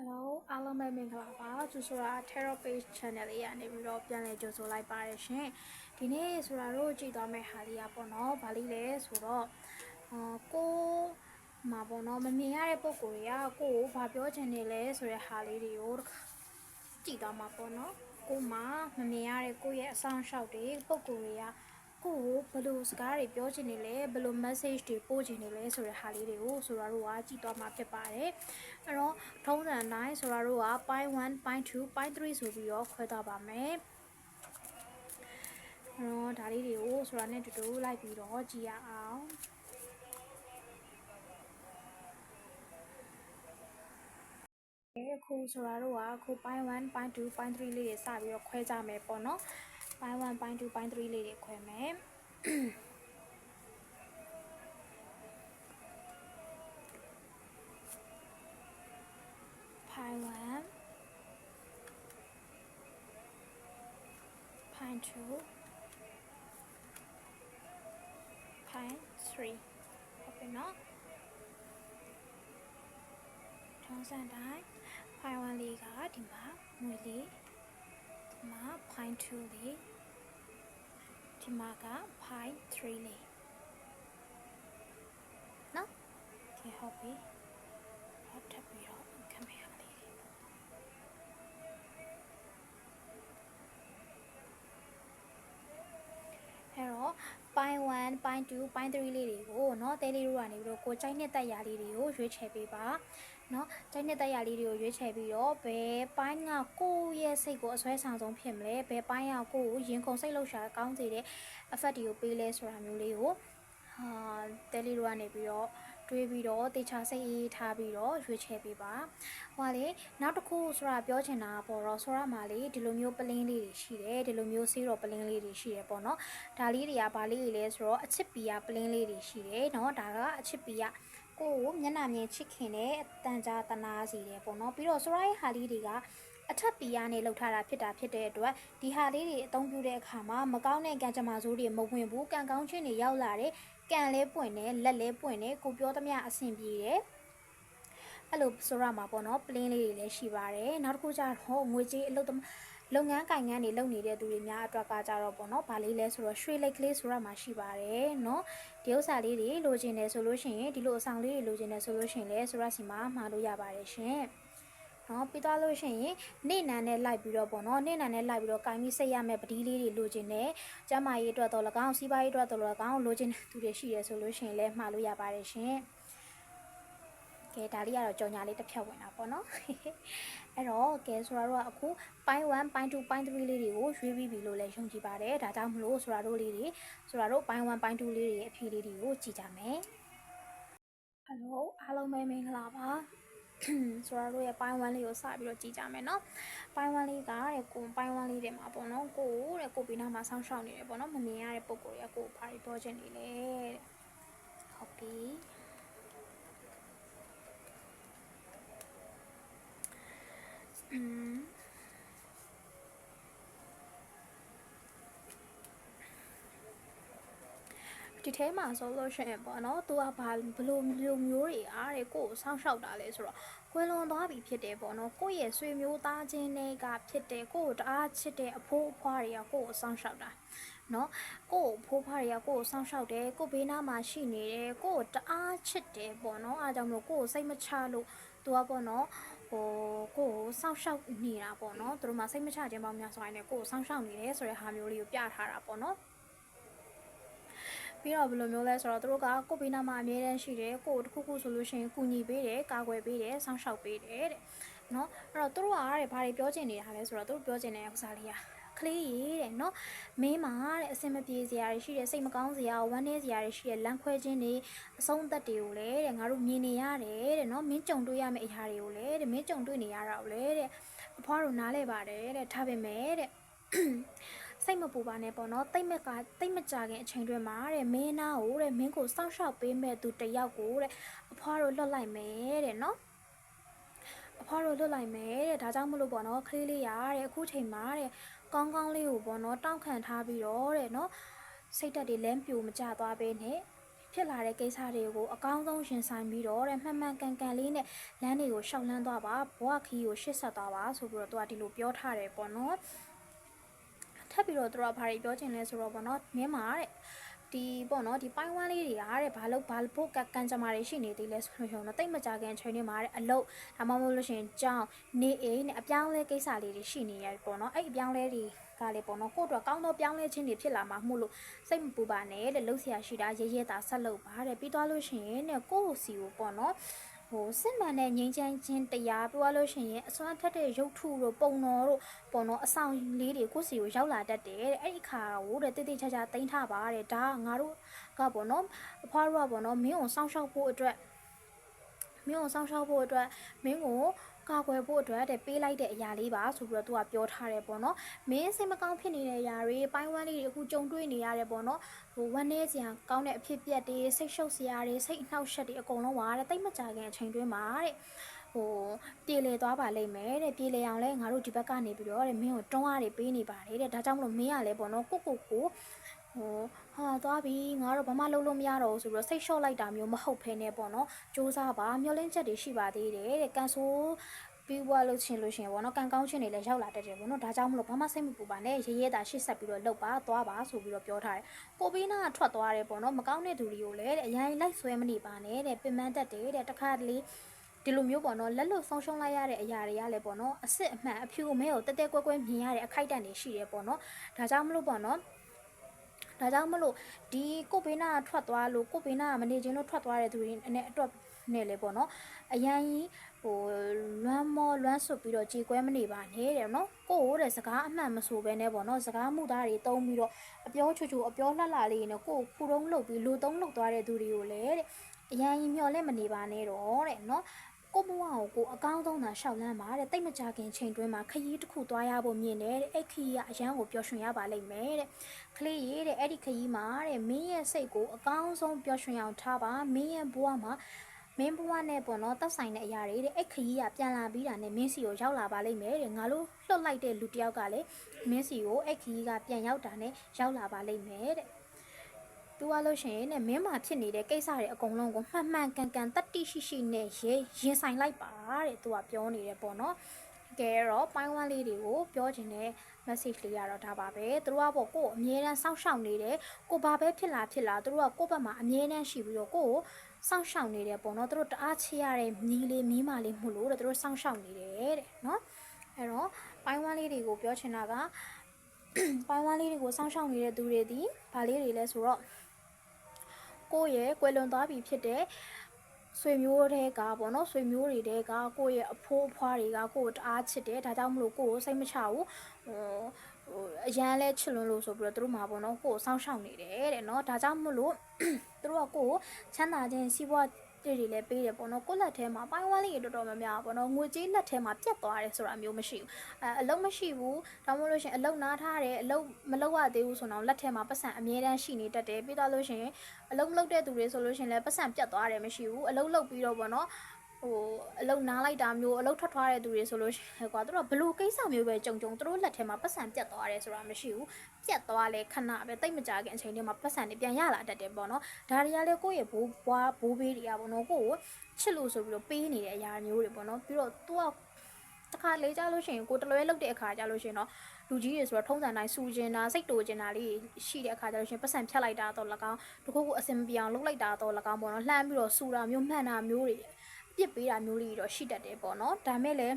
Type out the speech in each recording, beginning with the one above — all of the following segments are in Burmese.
Hello အားလုံးပဲမင်္ဂလာပါကျူဆိုတာ Terror Page Channel လေးကနေပြီးတော့ပြန်လည်ကြိုဆိုလိုက်ပါရရှင်ဒီနေ့ဆိုတာတို့ကြည့်သွားမယ့်ဟာလေးอ่ะပေါ့နော်ဗာလေးလဲဆိုတော့အာကိုမှာပေါ့နော်မမြင်ရတဲ့ပုံကိုယ်တွေကကိုကိုဘာပြောချင်နေလဲဆိုတဲ့ဟာလေးတွေကိုတစ်ခါကြည့်သွားမှာပေါ့နော်ကိုမှမမြင်ရတဲ့ကိုယ့်ရဲ့အဆောင်ရှောက်တွေပုံကိုယ်တွေက ကိုကိုဘယ်လိုစကားတွေပြောချင်နေလဲဘယ်လို message တွေပို့ချင်နေလဲဆိုတဲ့ဟာလေးတွေကိုဆိုတော့တို့ကကြည့်သွားမှာဖြစ်ပါတယ်အဲ့တော့ထုံးစံအတိုင်းဆိုတော့တို့က point 1 point 2 point 3ဆိုပြီးတော့ခွဲသွားပါမယ်အဲ့တော့ဒါလေးတွေကိုဆိုတာနဲ့တူတူလိုက်ပြီးတော့ကြည့်ရအောင်အခုဆိုတာတို့ကအခု point 1 point 2 point 3လေးတွေစပြီးတော့ခွဲကြမယ်ပေါ့နော် point 1 point 2 point 3လေးတွေခွဲမယ် point 1 point 2 point 3ဟုတ်ပြီနော်ထုံးစံတိုင်း point 1လေးကဒီမှာငွေလေးဒီ မှာ point 2လေးဒီမှာက point 3လေးနော်ဒီဟုတ်ပြီဟောထပ်ပြီးတော့ကင်မရာလေးတွေအဲ့တော့ point 1 point 2 point 3လေးတွေကိုเนาะတဲလေးတို့ကနေပြီးတော့ကိုကြိုက်တဲ့တက်ရာလေးတွေကိုရွေးချယ်ပေးပါ နော်ကြိုက်တဲ့တက်ရလေးတွေကိုရွေးချယ်ပြီးတော့ဘယ်ပိုင်းကကိုယ့်ရဲ့စိတ်ကိုအစွဲဆောင်ဆုံးဖြစ်မလဲဘယ်ပိုင်းကကိုယ့်ကိုရင်ခုန်စိတ်လှုပ်ရှားကောင်းစေတဲ့ effect တွေကိုပေးလဲဆိုတာမျိုးလေးကိုဟာ Telegram ကနေပြီးတော့တွေးပြီးတော့တေချာစိတ်အေးထားပြီးတော့ရွေးချယ်ပေးပါ။ဟောလေနောက်တစ်ခုဆိုတာပြောချင်တာပေါ့တော့ဆိုရမှာလေဒီလိုမျိုးပလင်းလေးတွေရှိတယ်ဒီလိုမျိုးဆေးတော့ပလင်းလေးတွေရှိတယ်ပေါ့နော်။ဒါလေးတွေကဘာလေးတွေလဲဆိုတော့အချစ်ပီကပလင်းလေးတွေရှိတယ်နော်။ဒါကအချစ်ပီက ကိုကိုမျက်နှာမြင်ချစ်ခင်တဲ့အတန်ကြာတနာစီတယ်ပေါ့နော်ပြီးတော့ဆိုရရဲ့ဟာလေးတွေကအထက်ပီယာနဲ့လှုပ်ထားတာဖြစ်တာဖြစ်တဲ့အတွက်ဒီဟာလေးတွေအသုံးပြုတဲ့အခါမှာမကောင်းတဲ့ကံကြမ္မာဆိုးတွေမဝင်ဘူးကံကောင်းခြင်းတွေရောက်လာတယ်ကံလဲပွင့်တယ်လက်လဲပွင့်တယ်ကိုပြောသမျှအဆင်ပြေတယ်အဲ့လိုဆိုရမှာပေါ့နော်ပလင်းလေးတွေလည်းရှိပါတယ်နောက်တစ်ခုကျတော့ငွေကြေးအလုပ်သမား လုပ်ငန်းကိုင်ငန်းတွေလုပ်နေတဲ့သူတွေများအတွက်ကကြတော့ပေါ့နော်ဗာလေးလဲဆိုတော့ရွှေလိတ်ကလေးဆိုတာမှရှိပါတယ်နော်ဒီဥစ္စာလေးတွေလိုချင်တယ်ဆိုလို့ရှိရင်ဒီလိုအဆောင်လေးတွေလိုချင်တယ်ဆိုလို့ရှိရင်လဲဆိုရစီမှာမှာလို့ရပါတယ်ရှင်နော်ပြီးသွားလို့ရှိရင်နေနံနဲ့လိုက်ပြီးတော့ပေါ့နော်နေနံနဲ့လိုက်ပြီးတော့ကင်ပြီးစိတ်ရမဲ့ပဒီလေးတွေလိုချင်တယ်ကျမကြီးအတွက်တော့၎င်းစီးပွားရေးအတွက်တော့၎င်းလိုချင်တဲ့သူတွေရှိတယ်ဆိုလို့ရှိရင်လဲမှာလို့ရပါတယ်ရှင် ကဲဒါလေးကတော့ကြော်ညာလေးတစ်ဖြတ်ဝင်တာပေါ့နော်အဲ့တော့ကဲဆိုတော့အခု point 1 point 2 point 3လေးတွေကိုရွေးပြီးပြီလို့လည်းယုံကြည်ပါတယ်ဒါကြောင့်မလို့ဆိုတော့လေးတွေဆိုတော့ point 1 point 2လေးတွေရဲ့အဖြေလေးတွေကိုကြည့်ကြမယ်ဟယ်လိုအားလုံးပဲမင်္ဂလာပါဆိုတော့ရဲ့ပိုင်းဝမ်းလေးကိုစပြီးတော့ကြည်ကြမယ်နော်ပိုင်းဝမ်းလေးကတဲ့ကိုပိုင်းဝမ်းလေးတွေမှာပေါ့နော်ကိုတဲ့ကိုပြီးနောက်မှာဆောင်းရှောင်းနေတယ်ပေါ့နော်မမြင်ရတဲ့ပုံကိုတွေကကိုဘာတွေပြောချင်နေလဲတဲ့ဟုတ်ပြီ ဒီထဲမှာဆိုလို့ရှိရင်ပေါ့နော်သူကဘာဘလိုမျိုးမျိုးတွေအားတဲ့ကိုကိုဆောင်းရှောက်တာလဲဆိုတော့ကွယ်လွန်သွားပြီဖြစ်တယ်ပေါ့နော်ကိုယ့်ရဲ့ဆွေမျိုးသားချင်းတွေကဖြစ်တယ်ကိုကိုတအားချစ်တဲ့အဖိုးအဖွားတွေကကိုကိုဆောင်းရှောက်တာနော်ကိုကိုဖိုးဖွားတွေကကိုကိုဆောင်းရှောက်တယ်ကိုဘေးနားမှာရှိနေတယ်ကိုကိုတအားချစ်တယ်ပေါ့နော်အားကြောင့်မလို့ကိုကိုစိတ်မချလို့သူကပေါ့နော်ဟိုကိုကိုစောင့်ရှောက်နေတာပေါ့နော်သူတို့မှစိတ်မချခြင်းပေါင်းများစွာနဲ့ကိုကိုစောင့်ရှောက်နေတယ်ဆိုတဲ့ဟာမျိုးလေးကိုပြထားတာပေါ့နော် ပြီးတော့ဘယ်လိုမျိုးလဲဆိုတော့သူတို့ကကိုဘေးနာမှာအမြဲတမ်းရှိတယ်ကိုတခုခုဆိုလို့ရှိရင်ကူညီပေးတယ်ကာကွယ်ပေးတယ်စောင့်ရှောက်ပေးတယ်တဲ့နော်အဲ့တော့သူတို့ကတဲ့ဘာတွေပြောချင်နေတာလဲဆိုတော့သူတို့ပြောချင်တဲ့ဥစ္စာလေးอ่ะကလေးရေတဲ့နော်မင်းမာတဲ့အစင်မပြေစရာတွေရှိတယ်စိတ်မကောင်းစရာဝမ်းနည်းစရာတွေရှိတယ်လမ်းခွဲခြင်းတွေအဆုံးအသက်တွေကိုလည်းတဲ့ငါတို့မြင်နေရတယ်တဲ့နော်မင်းကြုံတွေ့ရမယ့်အရာတွေကိုလည်းတဲ့မင်းကြုံတွေ့နေရတာကိုလည်းတဲ့အဖွားတို့နားလဲပါတယ်တဲ့ထားပေမဲ့တဲ့ စိတ်မပူပါနဲ့ပေါ့နော်တိတ်မကတိတ်မကြခင်အချိန်တွေမှာတဲ့မင်းနာကိုတဲ့မင်းကိုစောင့်ရှောက်ပေးမဲ့သူတယောက်ကိုတဲ့အဖွားတို့လွတ်လိုက်မယ်တဲ့နော်အဖွားတို့လွတ်လိုက်မယ်တဲ့ဒါကြောင့်မလို့ပေါ့နော်ခလေးလေးရတဲ့အခုချိန်မှာတဲ့ကောင်းကောင်းလေးကိုပေါ့နော်တောင့်ခံထားပြီးတော့တဲ့နော်စိတ်တက်တွေလမ်းပြိုမကျသွားပဲနဲ့ဖြစ်လာတဲ့ကိစ္စတွေကိုအကောင်းဆုံးရှင်ဆိုင်ပြီးတော့တဲ့မှန်မှန်ကန်ကန်လေးနဲ့လမ်းတွေကိုရှောက်လန်းသွားပါဘဝခီးကိုရှစ်ဆက်သွားပါဆိုပြီးတော့သူကဒီလိုပြောထားတယ်ပေါ့နော်ထ ပ်ပြီးတော့သူကဘာတွေပြောချင်လဲဆိုတော့ပေါ့နော်မင်းမာတဲ့ဒီပေါ့နော်ဒီပိုင်းဝမ်းလေးတွေအားတဲ့ဘာလို့ဘာဖို့ကကန်ကြမာတွေရှိနေသေးလဲဆိုလို့ရှိရင်တော့တိတ်မကြခင်ချိန်တွေမှာတဲ့အလုတ်ဒါမှမဟုတ်လို့ရှိရင်ကြောင်းနေအိမ်နဲ့အပြောင်းလဲကိစ္စလေးတွေရှိနေရတယ်ပေါ့နော်အဲ့အပြောင်းလဲတွေကလည်းပေါ့နော်ကိုယ့်အတွက်ကောင်းသောပြောင်းလဲခြင်းတွေဖြစ်လာမှာမှုလို့စိတ်မပူပါနဲ့တဲ့လှုပ်ရှားရှိတာရဲရဲတာဆက်လုပ်ပါတဲ့ပြီးသွားလို့ရှိရင်တဲ့ကိုယ့်ကိုစီကိုပေါ့နော် ဟိုစစ်မှန်တဲ့ငြိမ်းချမ်းခြင်းတရားပြောလို့ရှိရင်အစွမ်းထက်တဲ့ရုပ်ထုတို့ပုံတော်တို့ပေါ့နော်အဆောင်လေးတွေကိုယ့်စီကိုရောက်လာတတ်တယ်တဲ့အဲ့ဒီခါကိုတဲ့တိတိကျကျတိမ့်ထားပါတဲ့ဒါကငါတို့ကပေါ့နော်အဖွားတို့ကပေါ့နော်မင်းကိုစောင့်ရှောက်ဖို့အတွက်မင်းကိုစောင့်ရှောက်ဖို့အတွက်မင်းကို ကာကွယ်ဖို့အတွက်တဲ့ပေးလိုက်တဲ့အရာလေးပါဆိုပြီးတော့သူကပြောထားတယ်ပေါ့နော်မင်းစိတ်မကောင်းဖြစ်နေတဲ့အရာတွေပိုင်းဝမ်းလေးတွေအခုကြုံတွေ့နေရတယ်ပေါ့နော်ဟိုဝမ်းနေစရာကောင်းတဲ့အဖြစ်ပြက်တွေစိတ်ရှုပ်စရာတွေစိတ်အနှောက်အယှက်တွေအကုန်လုံးပါတဲ့တိတ်မကြခင်အချိန်တွင်းမှာတဲ့ဟိုပြေလေသွားပါလိမ့်မယ်တဲ့ပြေလေအောင်လဲငါတို့ဒီဘက်ကနေပြီးတော့တဲ့မင်းကိုတွန်းအားတွေပေးနေပါတယ်တဲ့ဒါကြောင့်မလို့မင်းကလည်းပေါ့နော်ကိုကိုကို ဟိုဟာသွားပြီငါတော့ဘာမှလုပ်လို့မရတော့ဘူးဆိုပြီးတော့စိတ်လျှော့လိုက်တာမျိုးမဟုတ်ဖ ೇನೆ ပေါ့နော်စူးစမ်းပါမျောလင်းချက်တွေရှိပါသေးတယ်တဲ့ကန်ဆိုးပြီးွားလို့ချင်းလို့ရှင်ပေါ့နော်ကန်ကောင်းချင်းတွေလည်းရောက်လာတတ်တယ်ပေါ့နော်ဒါကြောင့်မလို့ဘာမှစိတ်မပူပါနဲ့ရေးရဲတာရှေ့ဆက်ပြီးတော့လှုပ်ပါသွားပါဆိုပြီးတော့ပြောထားတယ်ကိုပေးနာကထွက်သွားတယ်ပေါ့နော်မကောင်းတဲ့သူတွေကိုလည်းတဲ့အရင်လိုက်ဆွဲမနေပါနဲ့တဲ့ပင်ပန်းတတ်တယ်တဲ့တခါတလေဒီလိုမျိုးပေါ့နော်လက်လွတ်ဆုံးရှုံးလိုက်ရတဲ့အရာတွေကလည်းပေါ့နော်အစ်စ်အမှန်အဖြူအမဲကိုတက်တက်ကွဲကွဲမြင်ရတဲ့အခိုက်အတန့်တွေရှိတယ်ပေါ့နော်ဒါကြောင့်မလို့ပေါ့နော် ဒါကြောင့်မလို့ဒီကိုဘေးနာထွက်သွားလို့ကိုဘေးနာမနေချင်းလို့ထွက်သွားတဲ့သူတွေနဲ့အတွက်နဲ့လေပေါ့နော်အရန်ကြီးဟိုလွမ်းမောလွမ်းဆွတ်ပြီးတော့ကြေကွဲမနေပါနဲ့တဲ့နော်ကိုကိုတဲ့စကားအမှန်မဆိုဘဲနဲ့ပေါ့နော်စကားမှုသားတွေတုံးပြီးတော့အပြောချူချူအပြောလှလှလေးနဲ့ကိုခုတုံးလှုပ်ပြီးလူတုံးလှုပ်သွားတဲ့သူတွေကိုလည်းတဲ့အရန်ကြီးမျော်လင့်မနေပါနဲ့တော့တဲ့နော် ကိုဘဝကိုကိုအကောင်းဆုံးသာရှောက်လန်းပါတဲ့တိတ်မကြခင်ချိန်တွင်းမှာခရီးတစ်ခုသွားရဖို့မြင်တယ်တဲ့အဲ့ခရီးကအရန်ကိုပျော်ရွှင်ရပါလိမ့်မယ်တဲ့ကလေးရေတဲ့အဲ့ဒီခရီးမှာတဲ့မင်းရဲ့စိတ်ကိုအကောင်းဆုံးပျော်ရွှင်အောင်ထားပါမင်းရဲ့ဘဝမှာမင်းဘဝနဲ့ပေါ့နော်တက်ဆိုင်တဲ့အရာတွေတဲ့အဲ့ခရီးကပြန်လာပြီးတာနဲ့မင်းစီကိုရောက်လာပါလိမ့်မယ်တဲ့ငါလို့လှုပ်လိုက်တဲ့လူတစ်ယောက်ကလည်းမင်းစီကိုအဲ့ခရီးကပြန်ရောက်တာနဲ့ရောက်လာပါလိမ့်မယ်တဲ့ တူရလို့ရှိရင်ねမင်းမှာဖြစ်နေတဲ့ကိစ္စတွေအကုန်လုံးကိုမှန်မှန်ကန်ကန်တတိရှိရှိနဲ့ရေရင်ဆိုင်လိုက်ပါတဲ့သူကပြောနေတယ်ပေါ့နော်ကဲတော့ပိုင်းဝမ်းလေးတွေကိုပြောချင်တဲ့ message လေးရတော့ဒါပါပဲသူတို့ကပေါ့ကို့အမြဲတမ်းစောင့်ရှောက်နေတယ်ကိုဘာပဲဖြစ်လာဖြစ်လာသူတို့ကကို့ဘက်မှာအမြဲတမ်းရှိပြီးတော့ကို့ကိုစောင့်ရှောက်နေတယ်ပေါ့နော်သူတို့တအားချရတဲ့မီးလေးမီးမလေးမှုလို့တဲ့သူတို့စောင့်ရှောက်နေတယ်တဲ့နော်အဲ့တော့ပိုင်းဝမ်းလေးတွေကိုပြောချင်တာကပိုင်းဝမ်းလေးတွေကိုစောင့်ရှောက်နေတဲ့သူတွေဒီဗာလေးတွေလဲဆိုတော့ ကိုယ့်ရဲ့ကွယ်လွန်သွားပြီဖြစ်တဲ့ဆွေမျိုးတွေကပေါ့နော်ဆွေမျိုးတွေတဲကကိုယ့်ရဲ့အဖိုးအဖွားတွေကကိုယ့်ကိုတအားချစ်တယ်ဒါကြောင့်မလို့ကိုယ့်ကိုစိတ်မချဘူးဟိုဟိုအရန်လဲချစ်လွန်းလို့ဆိုပြီးတော့သူတို့မှာပေါ့နော်ကိုယ့်ကိုစောင့်ရှောက်နေတယ်တဲ့နော်ဒါကြောင့်မလို့သူတို့ကကိုယ့်ကိုချမ်းသာခြင်းစီးပွား တွေတွေလည်းပေးတယ်ပေါ့နော်ကိုယ့်လက်ထဲမှာပိုင်းဝမ်းလေးတွေတော်တော်များများပေါ့နော်ငွေကြေးလက်ထဲမှာပြတ်သွားတယ်ဆိုတာမျိုးမရှိဘူးအဲအလုံးမရှိဘူးဒါမှမဟုတ်လို့ရှိရင်အလုံးနားထားတယ်အလုံးမလုံးရသေးဘူးဆိုတော့လက်ထဲမှာပတ်စံအမြဲတမ်းရှိနေတတ်တယ်ပြီးတော့လို့ရှိရင်အလုံးလုံးတဲ့သူတွေဆိုလို့ရှိရင်လည်းပတ်စံပြတ်သွားတယ်မရှိဘူးအလုံးလုံးပြီးတော့ပေါ့နော် ဟိုအလုတ်နားလိုက်တာမျိုးအလုတ်ထွက်ထွားတဲ့သူတွေဆိုလို့ရှိရင်ကွာသူတို့ကဘလို့ကိစ္စမျိုးပဲကြုံကြုံသူတို့လက်ထဲမှာပတ်စံပြတ်သွားတယ်ဆိုတာမရှိဘူးပြတ်သွားလဲခဏပဲတိတ်မကြခင်အချိန်တွေမှာပတ်စံတွေပြန်ရလာတတ်တယ်ပေါ့နော်ဒါတွေကလည်းကိုယ့်ရဲ့ဘိုးဘွားဘိုးဘေးတွေကပေါ့နော်ကိုယ့်ကိုချစ်လို့ဆိုပြီးတော့ပေးနေတဲ့အရာမျိုးတွေပေါ့နော်ပြီးတော့ तू ကတခါလေးကြလို့ရှိရင်ကိုတလွဲလောက်တဲ့အခါကြလို့ရှိရင်တော့လူကြီးတွေဆိုတော့ထုံးစံတိုင်းစူကျင်တာစိတ်တူကျင်တာလေးရှိတဲ့အခါကျလို့ရှိရင်ပတ်စံဖြတ်လိုက်တာတော့၎င်းတခုခုအစင်ပြောင်လုပ်လိုက်တာတော့၎င်းပေါ့နော်လှမ်းပြီးတော့စူတာမျိုးမှန်တာမျိုးတွေ ပြစ်ပေးတာမျိုးလေးတော့ရှိတတ်တယ်ပေါ့နော်ဒါမဲ့လည်း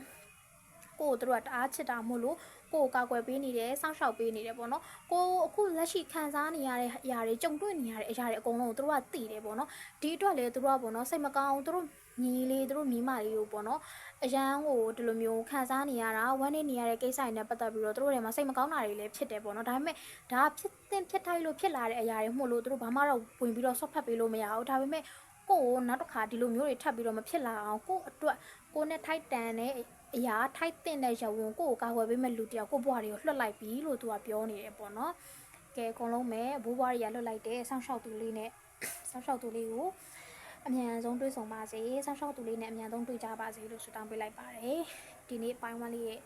ကိုကိုတို့ကတအားချစ်တာမို့လို့ကိုကိုကာကွယ်ပေးနေတယ်စောင့်ရှောက်ပေးနေတယ်ပေါ့နော်ကိုအခုလက်ရှိခံစားနေရတဲ့အရာတွေကြုံတွေ့နေရတဲ့အရာတွေအကုန်လုံးကိုတို့ကသိတယ်ပေါ့နော်ဒီအတွက်လေတို့ကပေါ့နော်စိတ်မကောင်းအောင်တို့ညီလေးတို့မိမလေးကိုပေါ့နော်အရန်ကိုဒီလိုမျိုးခံစားနေရတာဝမ်းနေနေရတဲ့ကိစ္စတွေနဲ့ပတ်သက်ပြီးတော့တို့တွေမှာစိတ်မကောင်းတာတွေလည်းဖြစ်တယ်ပေါ့နော်ဒါပေမဲ့ဒါဖြစ်တဲ့ဖြစ်ထိုက်လို့ဖြစ်လာတဲ့အရာတွေမှုလို့တို့ဘာမှတော့ဝင်ပြီးတော့ဆော့ဖတ်ပေးလို့မရဘူးဒါပေမဲ့ ကိုကိုနောက်တစ်ခါဒီလိုမျိုးတွေထပ်ပြီးတော့မဖြစ်လာအောင်ကိုအတွက်ကိုနဲ့ထိုက်တန်တဲ့အရာထိုက်တဲ့တဲ့ရဝန်ကိုကိုကာကွယ်ပေးမဲ့လူတယောက်ကိုဘွားတွေကိုလွှတ်လိုက်ပြီလို့သူကပြောနေတယ်ပေါ့နော်ကဲအကုန်လုံးပဲဘိုးဘွားတွေကလွှတ်လိုက်တယ်ဆောင်းလျှောက်သူလေးနဲ့ဆောင်းလျှောက်သူလေးကိုအမြန်ဆုံးတွေ့ဆုံပါစေဆောင်းလျှောက်သူလေးနဲ့အမြန်ဆုံးတွေ့ကြပါစေလို့ဆုတောင်းပေးလိုက်ပါတယ်ဒီနေ့ပိုင်းဝမ်းလေးရဲ့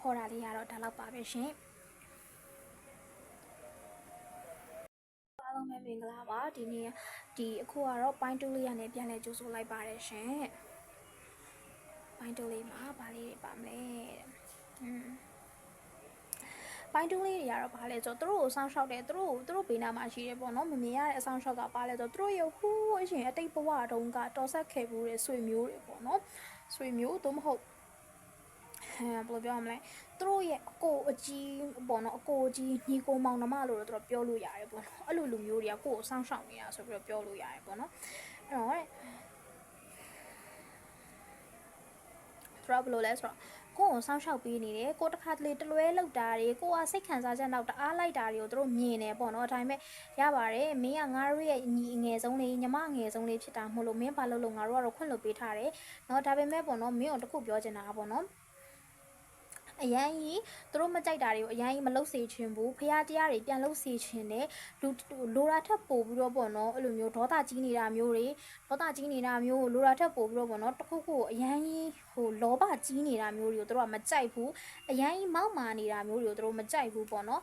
ဟောတာလေးကတော့ဒါလောက်ပါပဲရှင် လုံးပဲင်္ဂလာပါဒီနေ့ဒီအခုကတော့ပိုင်းတူးလေးရနဲ့ပြန်လဲကြိုးဆိုလိုက်ပါတယ်ရှင်ပိုင်းတူးလေးမှာဗာလေးတွေပါမလဲတဲ့อืมပိုင်းတူးလေးတွေကတော့ဗာလဲဆိုတော့သူတို့ကိုစောင့်ရှောက်တယ်သူတို့ကိုသူတို့ဘေးနားမှာရှိတယ်ပေါ့နော်မမြင်ရတဲ့အဆောင်ရှောက်ကပါလဲဆိုတော့သူတို့ရဲ့ဟူးအရှင်အတိတ်ဘဝတုန်းကတော်ဆက်ခဲ့ဘူးတဲ့ဆွေမျိုးတွေပေါ့နော်ဆွေမျိုးသို့မဟုတ်ဟမ် ဘယ်လိုပြောရမလဲသူတို့ရဲ့အကိုအကြီးပေါ့နော်အကိုအကြီးညီကိုမောင်နှမလို့တော့သူတို့ပြောလို့ရတယ်ပေါ့နော်အဲ့လိုလူမျိုးတွေကကိုယ်ကိုစောင့်ရှောက်နေတာဆိုပြီးတော့ပြောလို့ရတယ်ပေါ့နော်အဲ့တော့သူတို့ဘယ်လိုလဲဆိုတော့ကိုယ်ကိုစောင့်ရှောက်ပေးနေတယ်ကိုတခါတလေတလွဲလောက်တာတွေကိုကစိတ်ခံစားချက်နောက်တအားလိုက်တာတွေကိုတို့မြင်နေပေါ့နော်ဒါပေမဲ့ရပါတယ်မင်းကငါတို့ရဲ့ညီငယ်ဆုံးလေးညီမငယ်ဆုံးလေးဖြစ်တာမဟုတ်လို့မင်းဘာလို့လို့ငါတို့ကတော့ခွင့်လွှတ်ပေးထားတယ်နော်ဒါပေမဲ့ပေါ့နော်မင်းတို့တခုပြောချင်တာပေါ့နော် အရန်ကြီးသူတို့မကြိုက်တာတွေကိုအရန်ကြီးမလုပ်စေချင်ဘူးဖះတရားတွေပြန်လုပ်စေချင်တယ်လူလိုရာထက်ပို့ပြီးတော့ပေါ့နော်အဲ့လိုမျိုးဒေါသကြီးနေတာမျိုးတွေဒေါသကြီးနေတာမျိုးလိုရာထက်ပို့ပြီးတော့ပေါ့နော်တခုခုအရန်ကြီးဟိုလောဘကြီးနေတာမျိုးတွေကိုသူတို့ကမကြိုက်ဘူးအရန်ကြီးမောက်မာနေတာမျိုးတွေကိုသူတို့မကြိုက်ဘူးပေါ့နော်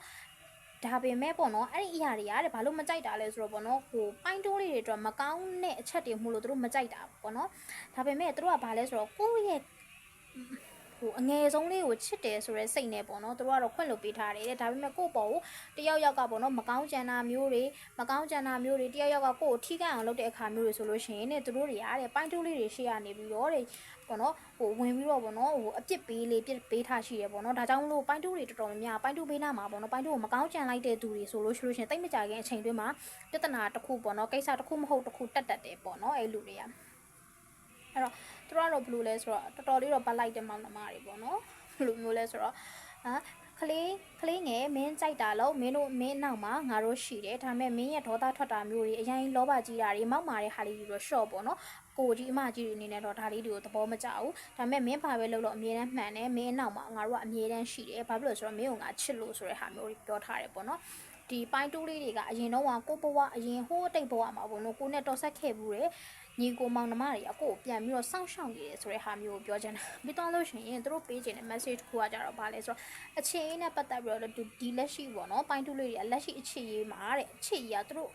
ဒါပေမဲ့ပေါ့နော်အဲ့ဒီအရာတွေကတဲ့ဘာလို့မကြိုက်တာလဲဆိုတော့ပေါ့နော်ဟိုပိုင်းတိုးလေးတွေအတွက်မကောင်းတဲ့အချက်တွေမှုလို့သူတို့မကြိုက်တာပေါ့နော်ဒါပေမဲ့သူတို့ကဘာလဲဆိုတော့ကိုယ့်ရဲ့ ဟိုအငယ်ဆုံးလေးကိုချစ်တယ်ဆိုရဲစိတ်နဲ့ပေါ့နော်သူတို့ကတော့ခွင့်လို့ပေးထားတယ်တဲ့ဒါပေမဲ့ကိုယ့်ပေါ်ကိုတယောက်ယောက်ကပေါ့နော်မကောင်းကြံတာမျိုးတွေမကောင်းကြံတာမျိုးတွေတယောက်ယောက်ကကိုယ့်ကိုထိခိုက်အောင်လုပ်တဲ့အခါမျိုးတွေဆိုလို့ရှိရင်တဲ့သူတို့တွေကတဲ့ပိုင်းတိုးလေးတွေရှေ့ရနေပြီးတော့တဲ့ပေါ့နော်ဟိုဝင်ပြီးတော့ပေါ့နော်ဟိုအပြစ်ပေးလေးပြစ်ပေးထားရှိရပေါ့နော်ဒါကြောင့်မလို့ပိုင်းတိုးတွေတော်တော်များများပိုင်းတိုးပေးနာမှာပေါ့နော်ပိုင်းတိုးကိုမကောင်းကြံလိုက်တဲ့သူတွေဆိုလို့ရှိလို့ရှိရင်တိတ်မကြခင်အချိန်တွင်းမှာပြဿနာတစ်ခုပေါ့နော်ကိစ္စတစ်ခုမဟုတ်တစ်ခုတက်တက်တယ်ပေါ့နော်အဲ့လူတွေက အဲ့တော့သူတို့ကတော့ဘယ်လိုလဲဆိုတော့တော်တော်လေးတော့ပတ်လိုက်တဲ့မောင်နှမတွေပေါ့နော်ဘယ်လိုမျိုးလဲဆိုတော့ဟာကလေးကလေးငယ်မင်းကြိုက်တာလို့မင်းတို့မင်းနောက်မှာငါတို့ရှိတယ်ဒါပေမဲ့မင်းရဲ့ဒေါသထွက်တာမျိုးတွေအရင်လောဘကြီးတာတွေမောက်မာတဲ့ဟာလေးတွေတော့ short ပေါ့နော်ကိုကြီးအမကြီးတွေအနေနဲ့တော့ဒါလေးတွေကိုသဘောမကျဘူးဒါပေမဲ့မင်းဘာပဲလုပ်လို့အမြဲတမ်းမှန်တယ်မင်းနောက်မှာငါတို့ကအမြဲတမ်းရှိတယ်ဘာဖြစ်လို့လဲဆိုတော့မင်းကငါချစ်လို့ဆိုတဲ့ဟာမျိုးတွေပြောထားတယ်ပေါ့နော်ဒီပိုင်းတူးလေးတွေကအရင်တော့ကိုဘဝအရင်ဟိုးအတိတ်ဘဝမှာပေါ့နော်ကိုနဲ့တော်ဆက်ခဲ့ဘူးတယ် ညီကိုမောင်နှမတွေအကိုကိုပြန်ပြီးတော့စောင့်ရှောက်နေတယ်ဆိုတဲ့ဟာမျိုးကိုပြောချင်တာပြီးတော့လို့ရှိရင်သူတို့ပေးချင်တဲ့ message တစ်ခုကကြတော့ဗာလဲဆိုတော့အခြေအနေနဲ့ပတ်သက်ပြီးတော့ဒီလက်ရှိပေါ့နော်ပိုင်းတူးလေးတွေကလက်ရှိအခြေရေးမှာတဲ့အခြေရေးကသူတို့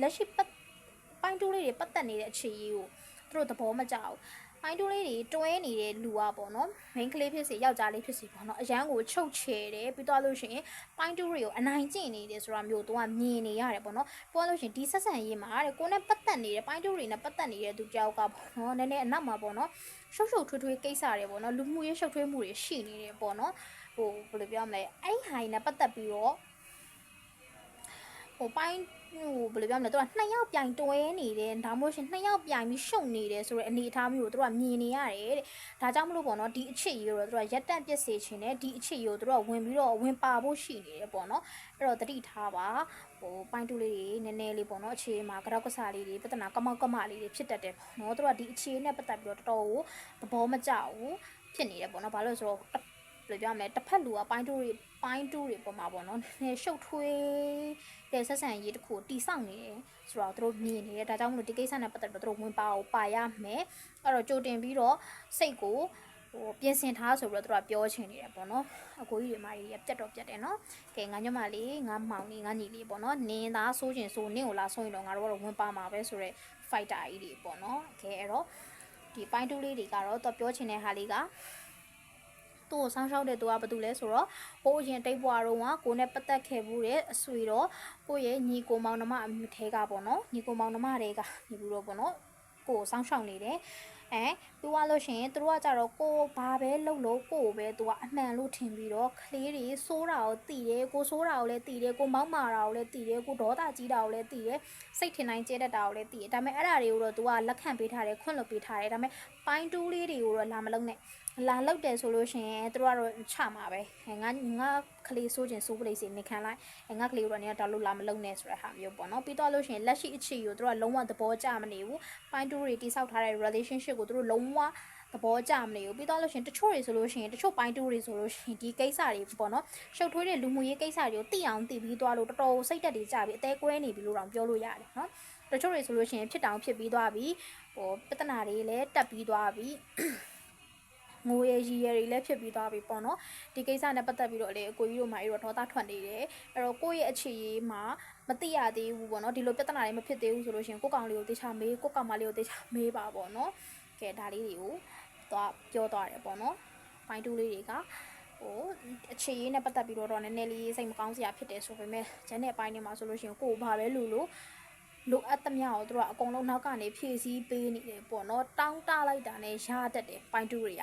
လက်ရှိပတ်ပိုင်းတူးလေးတွေပတ်သက်နေတဲ့အခြေရေးကိုသူတို့သဘောမကျဘူး ပိုင်းတိုးလေးတွေတွဲနေတဲ့လူอ่ะပေါ့နော် main ကလေးဖြစ်စီယောက်ျားလေးဖြစ်စီပေါ့နော်အရန်ကိုချုပ်ချယ်တယ်ပြီးတော့လို့ရှိရင်ပိုင်းတိုးတွေကိုအနိုင်ကျင့်နေတယ်ဆိုတာမျိုးတော့မြင်နေရတယ်ပေါ့နော်ပြောလို့ရှိရင်ဒီဆက်ဆံရေးမှာတဲ့ကိုနဲ့ပတ်သက်နေတဲ့ပိုင်းတိုးတွေနဲ့ပတ်သက်နေတဲ့သူကြောက်ကပေါ့နော်နည်းနည်းအနောက်မှာပေါ့နော်ရှုပ်ရှုပ်ထွေးထွေးကိစ္စတွေပေါ့နော်လူမှုရေးရှုပ်ထွေးမှုတွေရှိနေတယ်ပေါ့နော်ဟိုဘယ်လိုပြောမလဲအဲ့ဟိုင်းနဲ့ပတ်သက်ပြီးတော့ဟိုပိုင်းဟိုဘယ်လိုပြောမလဲသူကနှစ်ယောက်ပြိုင်တွဲနေတယ်ဒါမှမဟုတ်ရှင်နှစ်ယောက်ပြိုင်ပြီးရှုံနေတယ်ဆိုတဲ့အနေအထားမျိုးကိုသူကမြင်နေရတယ်တဲ့ဒါကြောင့်မလို့ပေါ့နော်ဒီအချစ်ကြီးကိုတော့သူကရက်တက်ပြစ်စေချင်တယ်ဒီအချစ်ကြီးကိုသူကဝင်ပြီးတော့ဝင်ပါဖို့ရှိနေတယ်ပေါ့နော်အဲ့တော့တတိထားပါဟိုပိုင်းတူလေးတွေနည်းနည်းလေးပေါ့နော်အခြေမှာကြောက်ကစားလေးတွေပြဿနာကမောက်ကမလေးတွေဖြစ်တတ်တယ်ပေါ့နော်သူကဒီအခြေနဲ့ပတ်သက်ပြီးတော့တော်တော်ကိုသဘောမကျဘူးဖြစ်နေတယ်ပေါ့နော်ဘာလို့လဲဆိုတော့ ဘယ်လိုပြောမလဲတစ်ဖက်လူကပိုင်းတူတွေပိုင်းတူတွေပေါ်မှာပေါ့နော်နည်းနည်းရှုပ်ထွေးတဲ့ဆက်ဆံရေးတစ်ခုတိစောက်နေတယ်ဆိုတော့သူတို့မြင်နေတယ်ဒါကြောင့်မလို့ဒီကိစ္စနဲ့ပတ်သက်ပြီးတော့သူတို့ဝင်ပါအောင်ပါရမယ်အဲ့တော့ကြိုတင်ပြီးတော့စိတ်ကိုဟိုပြင်ဆင်ထားဆိုပြီးတော့သူတို့ကပြောချင်နေတယ်ပေါ့နော်အကိုကြီးတွေမကြီးတွေပြတ်တော့ပြတ်တယ်နော်ကဲငါညမလေးငါမောင်လေးငါညီလေးပေါ့နော်နင်းသားဆိုးချင်ဆိုးနင်းကိုလာဆိုးရင်တော့ငါတို့ကတော့ဝင်ပါမှာပဲဆိုတော့ fighter ကြီးတွေပေါ့နော်ကဲအဲ့တော့ဒီပိုင်းတူးလေးတွေကတော့သူပြောချင်တဲ့ဟာလေးက သူ့ကိုဆောင်းရှောက်တဲ့သူကဘာတူလဲဆိုတော့ဟိုးရင်တိတ်ဘွားတော့ကကိုနဲ့ပတ်သက်ခဲ့ဘူးတဲ့အဆွေတော့ကိုရဲ့ညီကိုမောင်နှမအမျိုးထဲကပေါ့နော်ညီကိုမောင်နှမတွေကနေပြီးတော့ပေါ့နော်ကိုကိုဆောင်းရှောက်နေတယ်အဲ ပြီးသွားလို့ရှိရင်သူတို့ကကြတော့ကိုဘာပဲလုပ်လို့ကိုကိုပဲသူကအမှန်လို့ထင်ပြီးတော့ကလေးတွေစိုးတာကိုတီတယ်ကိုစိုးတာကိုလည်းတီတယ်ကိုမောက်မာတာကိုလည်းတီတယ်ကိုဒေါသကြီးတာကိုလည်းတီတယ်စိတ်ထင်တိုင်းကျဲတတ်တာကိုလည်းတီတယ်ဒါပေမဲ့အဲ့ဒါတွေကိုတော့သူကလက်ခံပေးထားတယ်ခွင့်လွှတ်ပေးထားတယ်ဒါပေမဲ့ပိုင်းတူးလေးတွေကိုတော့လာမလုံးနဲ့လာလောက်တယ်ဆိုလို့ရှိရင်သူတို့ကတော့ချမှာပဲငါငါကလေးဆိုးခြင်းဆိုးပလိစီနေခံလိုက်ငါကလေးတို့ကနေတော့လို့လာမလုံးနဲ့ဆိုတဲ့ဟာမျိုးပေါ့နော်ပြီးတော့လို့ရှိရင်လက်ရှိအခြေကိုသူတို့ကလုံးဝသဘောကျမနေဘူးပိုင်းတူးတွေတိဆောက်ထားတဲ့ relationship ကိုသူတို့လုံးဝသဘောကျမနေဘူးပြီးတော့လို့ရှိရင်တချို့တွေဆိုလို့ရှိရင်တချို့ပိုင်းတူးတွေဆိုလို့ရှိရင်ဒီကိစ္စတွေပေါ့နော်ရှုပ်ထွေးတဲ့လူမှုရေးကိစ္စတွေကိုသိအောင်သိပြီးသွားလို့တော်တော်စိတ်တက်တွေကြပြီးအသေးကွဲနေပြီလို့တော့ပြောလို့ရတယ်နော်တချို့တွေဆိုလို့ရှိရင်ဖြစ်တောင်ဖြစ်ပြီးသွားပြီဟိုပြဿနာတွေလည်းတက်ပြီးသွားပြီငိုရရီရတွေလည်းဖြစ်ပြီးသွားပြီပေါ့နော်ဒီကိစ္စနဲ့ပတ်သက်ပြီးတော့လေအကိုကြီးတို့မာကြီးတို့ဒေါသထွက်နေတယ်အဲ့တော့ကိုယ့်ရဲ့အခြေရေးမှာမသိရသေးဘူးပေါ့နော်ဒီလိုပြဿနာတွေမဖြစ်သေးဘူးဆိုလို့ရှိရင်ကိုယ့်ကောင်လေးကိုတေချာမေးကိုယ့်ကောင်မလေးကိုတေချာမေးပါပေါ့နော် ကဲဒါလေးတွေကိုသွားပြောသွားတယ်ပေါ့နော်ပိုင်းတူးလေးတွေကဟိုအခြေရေးနဲ့ပတ်သက်ပြီးတော့တော့နည်းနည်းလေးစိတ်မကောင်းစရာဖြစ်တယ်ဆိုပေမဲ့ဂျန်တဲ့အပိုင်းတွေမှာဆိုလို့ရှိရင်ကိုယ်ဘာပဲလို့လို့လိုအပ်သမျှကိုသူတို့ကအကုန်လုံးနောက်ကနေဖြည့်ဆည်းပေးနေတယ်ပေါ့နော်တောင်းတလိုက်တာနဲ့ရတတ်တယ်ပိုင်းတူးတွေက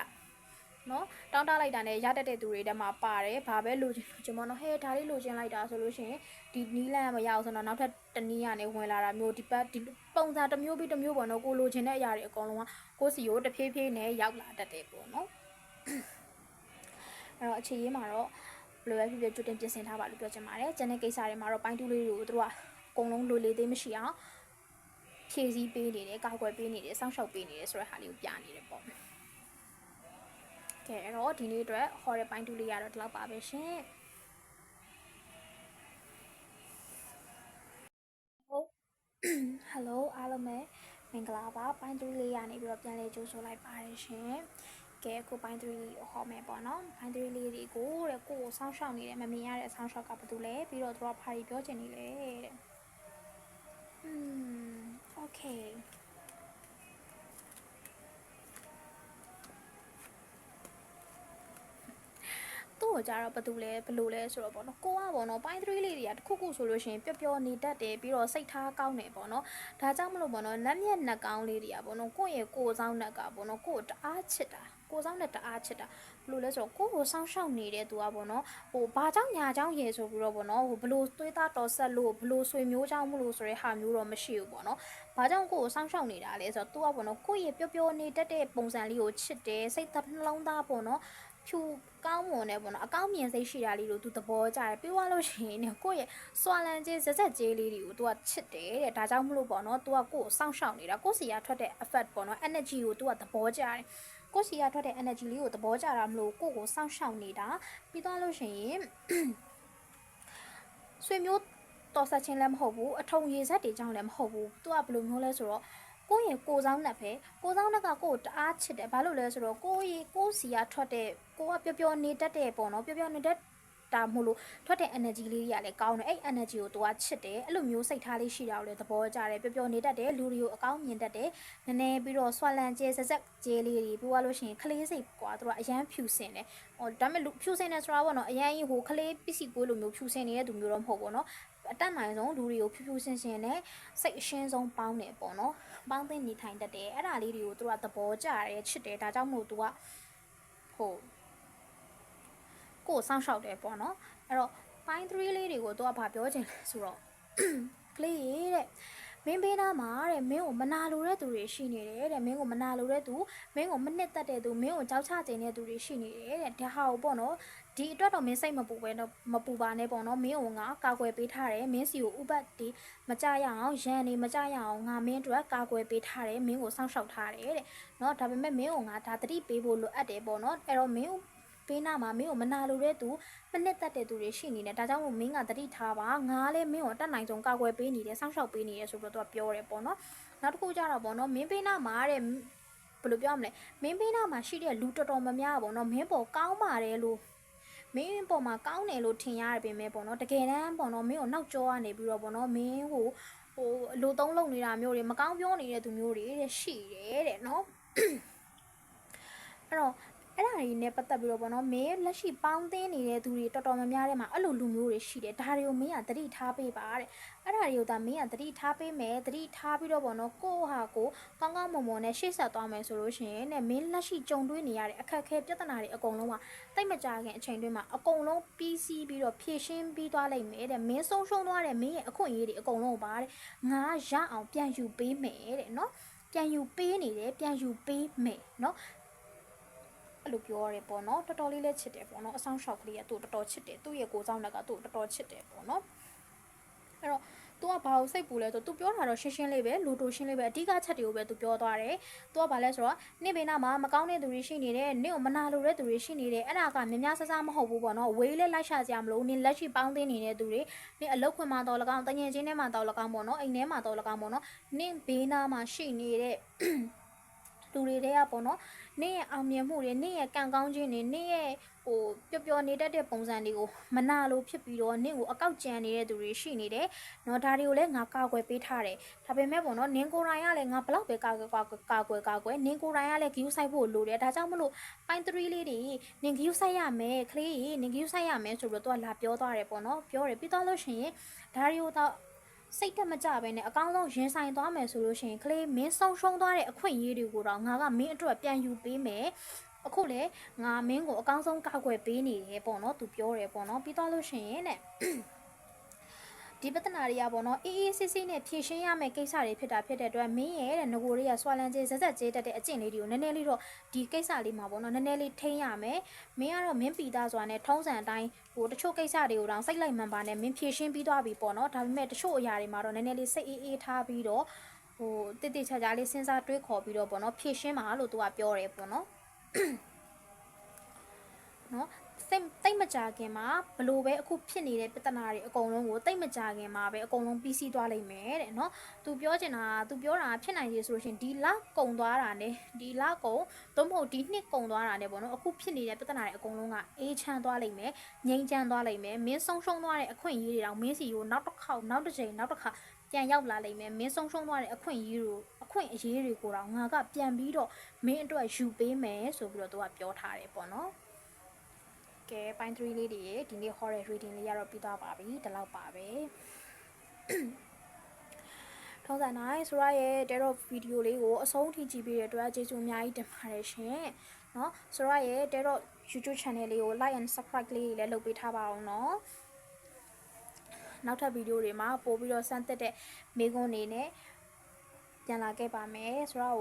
နော်တောင်းတလိုက်တာနဲ့ရတတ်တဲ့သူတွေတက်မှာပါတယ်ဘာပဲလိုချင်လိုချင်ပေါ့နော်ဟဲ့ဒါလေးလိုချင်လိုက်တာဆိုလို့ရှိရင်ဒီနီးလန်းမရအောင်ဆိုတော့နောက်ထပ်တနည်းကနေဝင်လာတာမျိုးဒီပတ်ဒီပုံစံတစ်မျိုးပြီးတစ်မျိုးပေါ့နော်ကိုလိုချင်တဲ့အရာတွေအကုန်လုံးကကိုစီကိုတဖြည်းဖြည်းနဲ့ရောက်လာတတ်တယ်ပေါ့နော်အဲ့တော့အခြေရေးမှာတော့ဘယ်လိုပဲဖြစ်ဖြစ်ကြိုတင်ပြင်ဆင်ထားပါလို့ပြောချင်ပါတယ်။ကျန်တဲ့ကိစ္စတွေမှာတော့ပိုင်းတူးလေးတွေကိုသူတို့ကအကုန်လုံးလိုလေသေးမရှိအောင်ဖြည့်ဆည်းပေးနေတယ်၊ကာကွယ်ပေးနေတယ်၊စောင့်ရှောက်ပေးနေတယ်ဆိုတဲ့ဟာလေးကိုပြနေတယ်ပေါ့။ ကဲအဲ့တော့ဒီနေ့အတွက်ဟောတဲ့ပိုင်းတူးလေးရတော့ဒီလောက်ပါပဲရှင်။ Hello အားလုံးပဲမင်္ဂလာပါပိုင်းတူးလေးရနေပြီးတော့ပြန်လဲကြိုးဆိုလိုက်ပါတယ်ရှင်။ကဲအခုပိုင်း3လေးကိုဟောမယ်ပေါ့နော်ပိုင်း3လေးတွေကိုတဲ့ကိုကိုစောင်းရှောက်နေတယ်မမြင်ရတဲ့ဆောင်းရှောက်ကဘာတူလဲပြီးတော့သူကဘာကြီးပြောချင်နေလဲတဲ့ Hmm okay သူ့ကိုကြတော့ဘာတူလဲဘယ်လိုလဲဆိုတော့ပေါ့နော်ကိုကပေါ့နော်ပိုင်း3လေးတွေကတခုခုဆိုလို့ရှိရင်ပျော့ပျော့နေတတ်တယ်ပြီးတော့စိတ်ထားကောင်းတယ်ပေါ့နော်ဒါကြောင့်မလို့ပေါ့နော်လက်မျက်နှာကောင်းလေးတွေကပေါ့နော်ကိုယ့်ရဲ့ကိုယ်ဆောင်နှက်ကပေါ့နော်ကိုယ်တအားချစ်တာကိုယ်ဆောင်နဲ့တအားချစ်တာဘယ်လိုလဲဆိုတော့ကိုယ့်ကိုစောင့်ရှောက်နေတဲ့သူကပေါ့နော်ဟိုဘာကြောင့်ညာကြောင့်ရေဆိုပြီးတော့ပေါ့နော်ဟိုဘလို့သွေးသားတော်ဆက်လို့ဘလို့ဆွေမျိုးကြောင့်မလို့ဆိုတဲ့ဟာမျိုးတော့မရှိဘူးပေါ့နော်ဘာကြောင့်ကိုယ့်ကိုစောင့်ရှောက်နေတာလဲဆိုတော့ तू ကပေါ့နော်ကိုယ့်ရဲ့ပျော့ပျော့နေတတ်တဲ့ပုံစံလေးကိုချစ်တယ်စိတ်သက်နှလုံးသားပေါ့နော် ဖြူကောင်းမွန်တဲ့ပေါ့နော်အကောင်းမြင်စိတ်ရှိတာလေးလို့သူသဘောကျတယ်ပြီးသွားလို့ရှိရင်เนี่ยကိုယ့်ရဲ့စွာလန်ကြီးဇက်ဇက်ကြီးလေးတွေကိုသူကချစ်တယ်တဲ့ဒါကြောင့်မလို့ပေါ့နော်သူကကိုယ်စောင့်ရှောက်နေတာကိုယ်စီရထွက်တဲ့ effect ပေါ့နော် energy ကိုသူကသဘောကျတယ်ကိုယ်စီရထွက်တဲ့ energy လေးကိုသဘောကျတာမလို့ကိုယ့်ကိုစောင့်ရှောက်နေတာပြီးသွားလို့ရှိရင်ဆွေမျိုးတော်ဆက်ချင်းလည်းမဟုတ်ဘူးအထုံရေဆက်တွေကြောင့်လည်းမဟုတ်ဘူးသူကဘယ်လိုမျိုးလဲဆိုတော့ ကိုယ့်ရဲ့ကိုယ်ဆောင်နှက်ပဲကိုယ်ဆောင်နှက်ကကိုယ့်ကိုတအားချစ်တယ်ဘာလို့လဲဆိုတော့ကိုယ့်ရဲ့ကိုယ်စီကထွက်တဲ့ကိုကပျော်ပျော်နေတတ်တဲ့ပေါ့နော်ပျော်ပျော်နေတတ်တာမို့လို့ထွက်တဲ့ energy လေးတွေကလည်းကောင်းတယ်အဲ့ energy ကို तू ကချစ်တယ်အဲ့လိုမျိုးစိတ်ထားလေးရှိတာကိုလည်းသဘောကျတယ်ပျော်ပျော်နေတတ်တယ်လူတွေကိုအကောင်းမြင်တတ်တယ်နည်းနည်းပြီးတော့ဆွာလန်ကျဲဆက်ဆက်ကျဲလေးတွေပြီးသွားလို့ရှိရင်ခလေးစိတ်ကွာ तू ကအရန်ဖြူစင်တယ်ဟောဒါပေမဲ့လူဖြူစင်တယ်ဆိုတာပေါ့နော်အရန်ကြီးဟိုခလေးပစ္စည်းကိုလိုမျိုးဖြူစင်နေတဲ့သူမျိုးတော့မဟုတ်ဘူးနော် အတက်နိုင်ဆုံးလူတွေကိုဖြူဖြူစင်စင်နဲ့စိတ်အရှင်းဆုံးပေါင်းတယ်ပေါ့နော်ပေါင်းသိနေထိုင်တတ်တယ်အဲ့ဒါလေးတွေကိုသူကသဘောကျတယ်ချစ်တယ်ဒါကြောင့်မို့သူကဟိုကိုယ်စောင့်ရှောက်တယ်ပေါ့နော်အဲ့တော့ point 3လေးတွေကိုသူကဘာပြောချင်လဲဆိုတော့ကလေးရေတဲ့ မင်းဘေးနားမှာတဲ့မင်းကိုမနာလိုတဲ့သူတွေရှိနေတယ်တဲ့မင်းကိုမနာလိုတဲ့သူမင်းကိုမနှစ်သက်တဲ့သူမင်းကိုကြောက်ချခြင်းတဲ့သူတွေရှိနေတယ်တဲ့ဒါဟာကိုပေါ့နော်ဒီအတွက်တော့မင်းစိတ်မပူပဲတော့မပူပါနဲ့ပေါ့နော်မင်းကိုငါကာကွယ်ပေးထားတယ်မင်းစီကိုဥပတ်တီမကြရအောင်ရန်နေမကြရအောင်ငါမင်းအတွက်ကာကွယ်ပေးထားတယ်မင်းကိုစောင့်ရှောက်ထားတယ်တဲ့နော်ဒါပေမဲ့မင်းကိုငါဒါတတိပေးဖို့လိုအပ်တယ်ပေါ့နော်အဲ့တော့မင်း ပေးနာမှာမင်းကိုမနာလိုတဲ့သူမနစ်သက်တဲ့သူတွေရှိနေတယ်ဒါကြောင့်မို့မင်းကတတိထားပါငါလည်းမင်းကိုတတ်နိုင်ဆုံးကာကွယ်ပေးနေတယ်စောင့်ရှောက်ပေးနေတယ်ဆိုပြီးတော့သူကပြောတယ်ပေါ့နော်နောက်တစ်ခုကျတော့ပေါ့နော်မင်းပေးနာမှာတဲ့ဘယ်လိုပြောမလဲမင်းပေးနာမှာရှိတဲ့လူတော်တော်များများပေါ့နော်မင်းပေါ်ကောင်းပါတယ်လို့မင်းပေါ်မှာကောင်းတယ်လို့ထင်ရတယ်ပြင်မဲ့ပေါ့နော်တကယ်တမ်းပေါ့နော်မင်းကိုနောက်ကျောကနေပြီးတော့ပေါ့နော်မင်းကိုဟိုလူသုံးလုံနေတာမျိုးတွေမကောင်းပြောနေတဲ့သူမျိုးတွေတဲ့ရှိတယ်တဲ့နော်အဲ့တော့ အဲ့ဒါတွေနဲ့ပတ်သက်ပြီးတော့ဗောနော်မင်းလက်ရှိပေါင်းသင်းနေတဲ့သူတွေတော်တော်များများထဲမှာအဲ့လိုလူမျိုးတွေရှိတယ်ဒါတွေကိုမင်းကသတိထားပေးပါတဲ့အဲ့ဒါတွေကိုဒါမင်းကသတိထားပေးမယ်သတိထားပြီးတော့ဗောနော်ကိုယ့်ဟာကိုကောင်းကောင်းမွန်မွန်နဲ့ရှေ့ဆက်သွားမယ်ဆိုလို့ရှိရင်တဲ့မင်းလက်ရှိကြုံတွေ့နေရတဲ့အခက်အခဲပြဿနာတွေအကုန်လုံးကတိတ်မကြခင်အချိန်တွင်းမှာအကုန်လုံးပြီးစီးပြီးတော့ဖြည့်ရှင်းပြီးသွားလိမ့်မယ်တဲ့မင်းဆုံးရှုံးသွားတဲ့မင်းရဲ့အခွင့်အရေးတွေအကုန်လုံးပါတဲ့ငါရအောင်ပြန်ယူပေးမယ်တဲ့နော်ပြန်ယူပေးနေတယ်ပြန်ယူပေးမယ်เนาะ အဲ့လိုပြောရဲပေါ့နော်တော်တော်လေးလည်းချစ်တယ်ပေါ့နော်အဆောင်ရှောက်ကလေးကသူ့တော်တော်ချစ်တယ်သူ့ရဲ့ကိုဆောင်လက်ကသူ့တော်တော်ချစ်တယ်ပေါ့နော်အဲ့တော့ तू ကဘာကိုစိတ်ပူလဲဆို तू ပြောတာတော့ရှင်းရှင်းလေးပဲလူတိုရှင်းလေးပဲအဓိကချက်တွေကိုပဲ तू ပြောသွားတယ် तू ကဘာလဲဆိုတော့နေ့ဘေးနားမှာမကောင်းတဲ့သူတွေရှိနေတယ်နေ့ကိုမနာလိုတဲ့သူတွေရှိနေတယ်အဲ့ဒါကမြများဆဆမဟုတ်ဘူးပေါ့နော်ဝေးလဲလိုက်ရှာကြမလို့နင်လက်ရှိပေါင်းသင်းနေတဲ့သူတွေနင်အလုတ်ခွင်မှာတော့လကောင်းတငယ်ချင်းထဲမှာတော့လကောင်းပေါ့နော်အိမ်ထဲမှာတော့လကောင်းပေါ့နော်နင်ဘေးနားမှာရှိနေတဲ့ လူတွေတဲကပေါ့နော်နေ့ရဲ့အောင်မြင်မှုတွေနေ့ရဲ့ကံကောင်းခြင်းတွေနေ့ရဲ့ဟိုပျော်ပျော်နေတတ်တဲ့ပုံစံတွေကိုမနာလို့ဖြစ်ပြီးတော့နေ့ကိုအကောက်ကြံနေတဲ့သူတွေရှိနေတယ်။နော်ဒါတွေကိုလည်းငါကာကွယ်ပေးထားတယ်။ဒါပေမဲ့ပေါ့နော်နင်ကိုယ်တိုင်ကလည်းငါဘလောက်ပဲကာကွယ်ကာကွယ်ကာကွယ်ကာကွယ်နင်ကိုယ်တိုင်ကလည်း view ဆိုင်ဖို့လိုတယ်။ဒါကြောင့်မလို့ပိုင်း3လေးတွေနင် view ဆိုင်ရမယ်ခလေးကြီးနင် view ဆိုင်ရမယ်ဆိုပြီးတော့သူကလာပြောသွားတယ်ပေါ့နော်။ပြောတယ်ပြီးတော့လို့ရှိရင်ဒါတွေကိုတော့ စိတ်တက်မကြပဲနဲ့အကောင်းဆုံးရင်ဆိုင်သွားမယ်ဆိုလို့ရှိရင်ကလေးမင်းဆုံးရှုံးသွားတဲ့အခွင့်အရေးတွေကိုတော့ငါကမင်းအတွက်ပြန်ယူပေးမယ်အခုလေငါမင်းကိုအကောင်းဆုံးကောက်ွယ်ပေးနေတယ်ပေါ့နော်သူပြောတယ်ပေါ့နော်ပြီးတော့လို့ရှိရင်တဲ့ ဒီပဿနာတွေကပေါ့နော်အေးအေးဆေးဆေးနဲ့ဖြည့်ရှင်းရမယ့်ကိစ္စတွေဖြစ်တာဖြစ်တဲ့အတွက်မင်းရဲ့တဲ့ငကိုတွေကဆွာလန်းကျေးဇက်ဇက်ကျေးတက်တဲ့အကျင့်လေးတွေကိုနည်းနည်းလေးတော့ဒီကိစ္စလေးမှာပေါ့နော်နည်းနည်းလေးထိန်းရမယ်မင်းကတော့မင်းပီသားစွာနဲ့ထုံးစံအတိုင်းဟိုတချို့ကိစ္စတွေကိုတော့စိတ်လိုက်မှန်ပါနဲ့မင်းဖြည့်ရှင်းပြီးသွားပြီပေါ့နော်ဒါပေမဲ့တချို့အရာတွေမှာတော့နည်းနည်းလေးစိတ်အေးအေးထားပြီးတော့ဟိုတိတိကျကျလေးစဉ်းစားတွေးခေါ်ပြီးတော့ပေါ့နော်ဖြည့်ရှင်းပါလို့သူကပြောတယ်ပေါ့နော်နော် စိတ်တိတ်မကြခင်မှာဘလို့ပဲအခုဖြစ်နေတဲ့ပြဿနာတွေအကုန်လုံးကိုတိတ်မကြခင်မှာပဲအကုန်လုံးပြီးစီးသွားလိမ့်မယ်တဲ့နော်သူပြောချင်တာသူပြောတာဖြစ်နိုင်သေးဆိုလို့ရှိရင်ဒီလကုံသွားတာ ਨੇ ဒီလကုံသို့မဟုတ်ဒီနှစ်ကုံသွားတာ ਨੇ ပေါ့နော်အခုဖြစ်နေတဲ့ပြဿနာတွေအကုန်လုံးကအေးချမ်းသွားလိမ့်မယ်ငြိမ်းချမ်းသွားလိမ့်မယ်မင်းဆုံးရှုံးသွားတဲ့အခွင့်အရေးတွေတောင်မင်းစီကိုနောက်တစ်ခေါက်နောက်တစ်ချိန်နောက်တစ်ခါပြန်ရောက်လာလိမ့်မယ်မင်းဆုံးရှုံးသွားတဲ့အခွင့်အရေးကိုအခွင့်အရေးတွေကိုတော့ငါကပြန်ပြီးတော့မင်းအတွက်ယူပေးမယ်ဆိုပြီးတော့သူကပြောထားတယ်ပေါ့နော် ကဲပိုင်း3လေးတွေရေဒီနေ့ horror reading လေးရတော့ပြီးသွားပါပြီဒီလောက်ပါပဲထောင်းစားနိုင်ဆိုရရဲ့တဲတော့ဗီဒီယိုလေးကိုအဆုံးထိကြည့်ပြီးတဲ့အတွက်ကျေးဇူးအများကြီးတင်ပါတယ်ရှင်เนาะဆိုရရဲ့တဲတော့ YouTube channel လေးကို like and subscribe လေးတွေလည်းလုပ်ပေးထားပါအောင်เนาะနောက်ထပ်ဗီဒီယိုတွေမှာပို့ပြီးတော့စမ်းသက်တဲ့မေကွန်းနေနဲ့ပြန်လာခဲ့ပါမယ်ဆိုတော့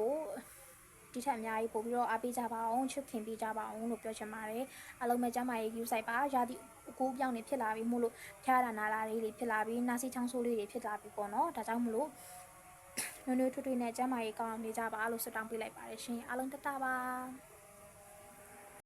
ဒီထက်အများကြီးပို့ပြီးတော့အားပေးကြပါအောင်ချစ်ခင်ပေးကြပါအောင်လို့ပြောချင်ပါတယ်အားလုံးပဲကျမ်းမာရေး view site ပါရာသီအကူပြောင်းနေဖြစ်လာပြီမို့လို့ဖျားတာနာလာလေးတွေဖြစ်လာပြီနာစီချောင်းဆိုးလေးတွေဖြစ်လာပြီပေါ့နော်ဒါကြောင့်မလို့နွေနွေထွေးထွေးနဲ့ကျမ်းမာရေးကောင်းအောင်နေကြပါလို့ဆုတောင်းပေးလိုက်ပါတယ်ရှင်အားလုံးတတပါ